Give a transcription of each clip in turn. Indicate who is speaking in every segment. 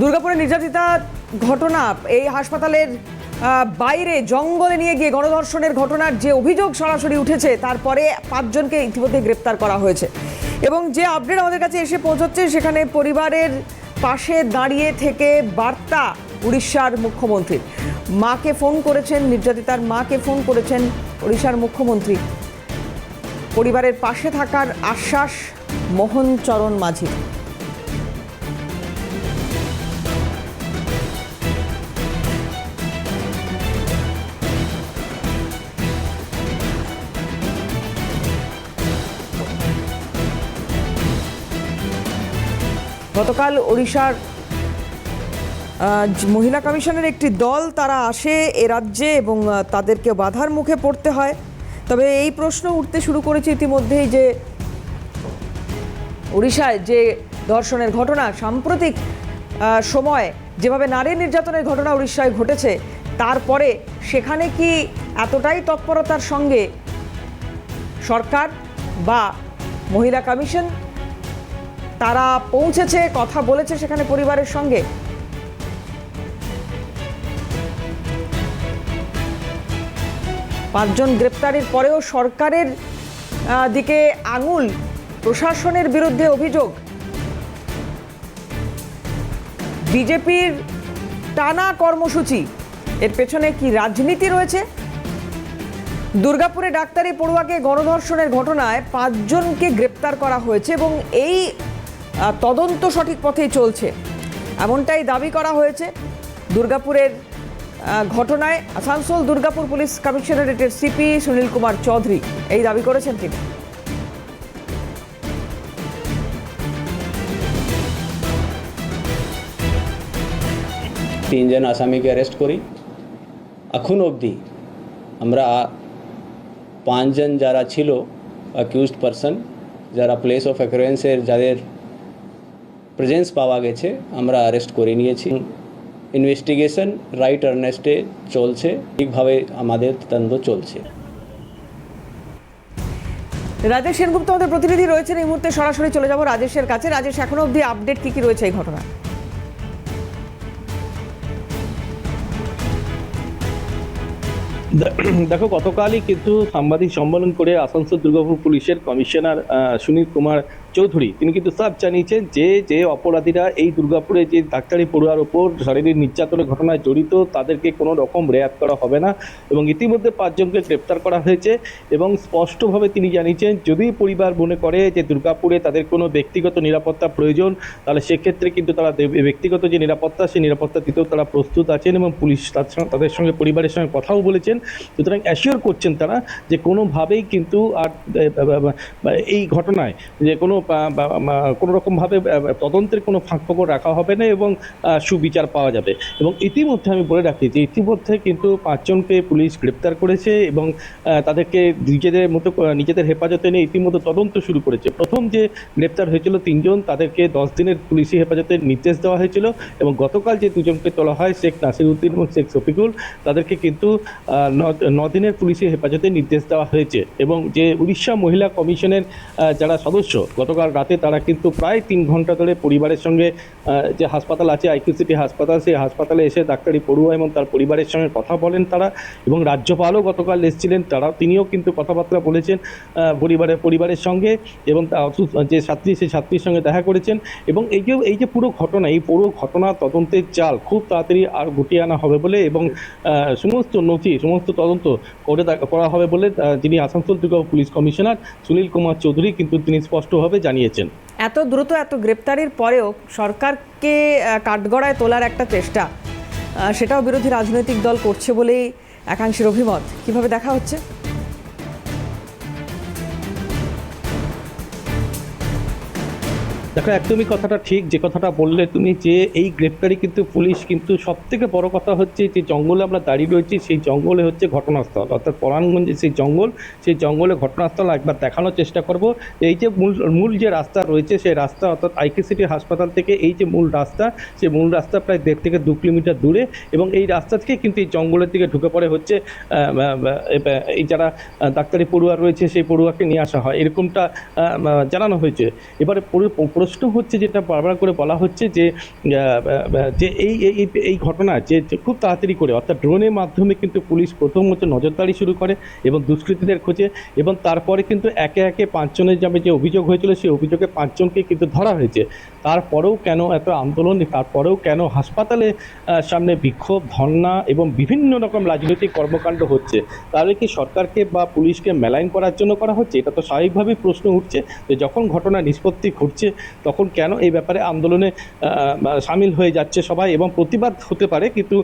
Speaker 1: দুর্গাপুরে নির্যাতিতা ঘটনা, এই হাসপাতালের বাইরে জঙ্গলে নিয়ে গিয়ে গণধর্ষণের ঘটনার যে অভিযোগ সরাসরি উঠেছে, তারপরে পাঁচজনকে ইতিমধ্যে গ্রেপ্তার করা হয়েছে। এবং যে আপডেট আমাদের কাছে এসে পৌঁছচ্ছে, সেখানে পরিবারের পাশে দাঁড়িয়ে থেকে বার্তা উড়িষ্যার মুখ্যমন্ত্রী মাকে ফোন করেছেন নির্যাতিতার মাকে ফোন করেছেন উড়িষ্যার মুখ্যমন্ত্রী। পরিবারের পাশে থাকার আশ্বাস মোহন চরণ মাঝির। গতকাল ওড়িশার মহিলা কমিশনের একটি দল তারা আসে এ রাজ্যে এবং তাদেরকে বাধার মুখে পড়তে হয়। তবে এই প্রশ্ন উঠতে শুরু করেছে ইতিমধ্যেই যে, ওড়িশায় যে ধর্ষণের ঘটনা, সাম্প্রতিক সময় যেভাবে নারী নির্যাতনের ঘটনা উড়িষ্যায় ঘটেছে, তারপরে সেখানে কি এতটাই তৎপরতার সঙ্গে সরকার বা মহিলা কমিশন তারা পৌঁছেছে, কথা বলেছে সেখানে পরিবারের সঙ্গে। পাঁচজন গ্রেপ্তারের পরেও সরকারের দিকে আঙুল প্রশাসনের বিরুদ্ধে অভিযোগ। বিজেপির টানা কর্মসূচি। এর পেছনে কি রাজনীতি রয়েছে? দুর্গাপুরে ডাক্তারি পড়ুয়াকে গণধর্ষণের ঘটনায় পাঁচজনকে গ্রেপ্তার করা হয়েছে এবং এই তদন্ত সঠিক পথেই চলছে। এমনটাই দাবি করা হয়েছে দুর্গাপুরের ঘটনায়। আসানসোল দুর্গাপুর পুলিশ কমিশনারেটের সিপি সুনীল কুমার চৌধুরী এই দাবি করেছেন তিনি।
Speaker 2: তিনজন আসামিকে অ্যারেস্ট করি। এখন অবধি আমরা পাঁচজন যারা ছিল অ্যাকিউজড পারসন যারা প্লেস অফ অ্যাকুরেন্সের যাদের প্রেজেন্স পাওয়া গেছে আমরা অ্যারেস্ট করে নিয়েছি। ইনভেস্টিগেশন রাইট আর্নেস্টে চলছে ঠিকভাবে আমাদের তদন্ত চলছে।
Speaker 1: রাজেশ সেনগুপ্ত আমাদের প্রতিনিধি রয়েছেন এই মুহূর্তে সরাসরি চলে যাব রাজেশের কাছে। রাজেশ এখনও অবধি আপডেট কি কি রয়েছে এই ঘটনা
Speaker 3: দেখো গতকালই কিন্তু সাংবাদিক সম্মেলন করে আসানসোল দুর্গাপুর পুলিশের কমিশনার সুনীল কুমার চৌধুরী তিনি কিন্তু সাফ জানিয়েছেন যে যে অপরাধীরা এই দুর্গাপুরে যে ডাক্তারি পড়ুয়ার ওপর শারীরিক নির্যাতনের ঘটনায় জড়িত তাদেরকে কোনো রকম রেয়াত করা হবে না এবং ইতিমধ্যে পাঁচজনকে গ্রেপ্তার করা হয়েছে এবং স্পষ্টভাবে তিনি জানিয়েছেন যদি পরিবার মনে করে যে দুর্গাপুরে তাদের কোনো ব্যক্তিগত নিরাপত্তা প্রয়োজন তাহলে সেক্ষেত্রে কিন্তু তারা ব্যক্তিগত যে নিরাপত্তা সেই নিরাপত্তা দিতেও তারা প্রস্তুত আছেন এবং পুলিশ তার সঙ্গে- তাদের সঙ্গে পরিবারের সঙ্গে কথাও বলেছেন সুতরাং অ্যাসিওর করছেন তারা যে কোনোভাবেই কিন্তু আর এই ঘটনায় যে কোনো কোনো রকমভাবে তদন্তের কোনো ফাঁক ফোকর রাখা হবে না এবং সুবিচার পাওয়া যাবে। এবং ইতিমধ্যে আমি বলে রাখি যে, ইতিমধ্যে কিন্তু পাঁচজনকে পুলিশ গ্রেপ্তার করেছে এবং তাদেরকে নিজেদের মতো নিজেদের হেফাজতে নিয়ে ইতিমধ্যে তদন্ত শুরু করেছে। প্রথম যে গ্রেপ্তার হয়েছিল তিনজন, তাদেরকে দশ দিনের পুলিশি হেফাজতের নির্দেশ দেওয়া হয়েছিল এবং গতকাল যে দুজনকে তোলা হয়, শেখ নাসির উদ্দিন এবং শেখ শফিকুল, তাদেরকে কিন্তু ন দিনের পুলিশি হেফাজতে নির্দেশ দেওয়া হয়েছে। এবং যে উড়িষ্যা মহিলা কমিশনের যারা সদস্য, গতকাল রাতে তারা কিন্তু প্রায় তিন ঘণ্টা ধরে পরিবারের সঙ্গে যে হাসপাতাল আছে, আইকিউ সিটি হাসপাতাল, সেই হাসপাতালে এসে ডাক্তারি পড়ুয়া এবং তার পরিবারের সঙ্গে কথা বলেন তারা এবং রাজ্যপালও গতকাল এসেছিলেন। তারা তিনিও কিন্তু কথাবার্তা বলেছেন পরিবারের পরিবারের সঙ্গে এবং যে ছাত্রী, সেই ছাত্রীর সঙ্গে দেখা করেছেন এবং এই যে এই যে পুরো ঘটনা, এই পুরো ঘটনা তদন্তের চাল খুব তাড়াতাড়ি আর গুটিয়ে আনা হবে বলে এবং সমস্ত নথি, সমস্ত তদন্ত করে করা হবে বলে যিনি আসানসোল দুর্গা পুলিশ কমিশনার সুনীল কুমার চৌধুরী কিন্তু তিনি স্পষ্টভাবে জানিয়েছেন।
Speaker 1: এত দ্রুত, এত গ্রেপ্তারির পরেও সরকারকে কাঠগড়ায় তোলার একটা চেষ্টা সেটাও বিরোধী রাজনৈতিক দল করছে বলেই একাংশের অভিমত। কীভাবে দেখা হচ্ছে?
Speaker 3: দেখো, একদমই কথাটা ঠিক। যে কথাটা বললে তুমি যে এই গ্রেপ্তারি কিন্তু পুলিশ কিন্তু সব থেকে বড় কথা হচ্ছে যে জঙ্গলে আমরা দাঁড়িয়ে রয়েছি, সেই জঙ্গলে হচ্ছে ঘটনাস্থল। অর্থাৎ পরাণগঞ্জে সেই জঙ্গল, সেই জঙ্গলে ঘটনাস্থল একবার দেখানোর চেষ্টা করব। এই যে মূল মূল যে রাস্তা রয়েছে, সেই রাস্তা অর্থাৎ আইকে সিটি হাসপাতাল থেকে এই যে মূল রাস্তা, সেই মূল রাস্তা প্রায় দেড় থেকে দু কিলোমিটার দূরে এবং এই রাস্তা থেকে কিন্তু এই জঙ্গলের দিকে ঢুকে পড়ে হচ্ছে এই যারা ডাক্তারি পড়ুয়া রয়েছে, সেই পড়ুয়াকে নিয়ে আসা হয়। এরকমটা জানানো হয়েছে। এবারে পুরো প্রশ্ন হচ্ছে যেটা বারবার করে বলা হচ্ছে যে যে এই, এই- ঘটনা যে যে খুব তাড়াতাড়ি করে, অর্থাৎ ড্রোনের মাধ্যমে কিন্তু পুলিশ প্রথম হচ্ছে নজরদারি শুরু করে এবং দুষ্কৃতীদের খোঁজে এবং তারপরে কিন্তু একে একে পাঁচজনের যাবে যে অভিযোগ হয়েছিল, সেই অভিযোগে পাঁচজনকে কিন্তু ধরা হয়েছে। তারপরেও কেন এত আন্দোলন, তারপরেও কেন হাসপাতালে সামনে বিক্ষোভ ধর্না এবং বিভিন্ন রকম রাজনৈতিক কর্মকাণ্ড হচ্ছে? তাহলে কি সরকারকে বা পুলিশকে মেলাইন করার জন্য করা হচ্ছে? এটা তো স্বাভাবিকভাবেই প্রশ্ন উঠছে যে যখন ঘটনা নিষ্পত্তি ঘটছে, তখন কেন এই ব্যাপারে আন্দোলনে সামিল হয়ে যাচ্ছে সবাই? এবং প্রতিবাদ হতে পারে, কিন্তু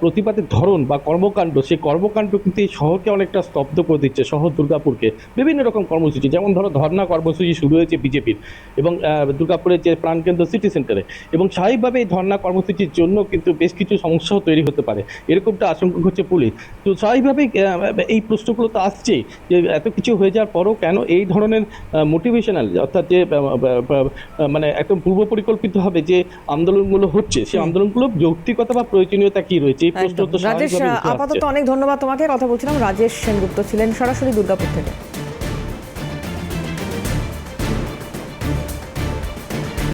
Speaker 3: প্রতিবাদের ধরন বা কর্মকাণ্ড, সেই কর্মকাণ্ড কিন্তু এই শহরকে অনেকটা স্তব্ধ করে দিচ্ছে, শহর দুর্গাপুরকে। বিভিন্ন রকম কর্মসূচি, যেমন ধরো ধর্না কর্মসূচি শুরু হয়েছে বিজেপির এবং দুর্গাপুরের যে প্রাণকেন্দ্র সিটি সেন্টারে এবং স্বাভাবিকভাবে এই ধর্না কর্মসূচির জন্য কিন্তু বেশ কিছু সমস্যাও তৈরি হতে পারে। এরকমটা আশঙ্কা করছে পুলিশ। তো স্বাভাবিকভাবেই এই প্রশ্নগুলো তো আসছেই যে এত কিছু হয়ে যাওয়ার পরও কেন এই ধরনের মোটিভেশনাল অর্থাৎ যে মানে একদম পূর্ব পরিকল্পিত হবে যে আন্দোলনগুলো হচ্ছে সেই আন্দোলনগুলো যৌক্তিকতা বা প্রয়োজনীয়তা কি রয়েছে? এই প্রশ্ন তো
Speaker 1: আপাতত অনেক ধন্যবাদ তোমাকে। কথা বলছিলাম রাজেশ সেনগুপ্ত ছিলেন সরাসরি দুর্গাপুর থেকে।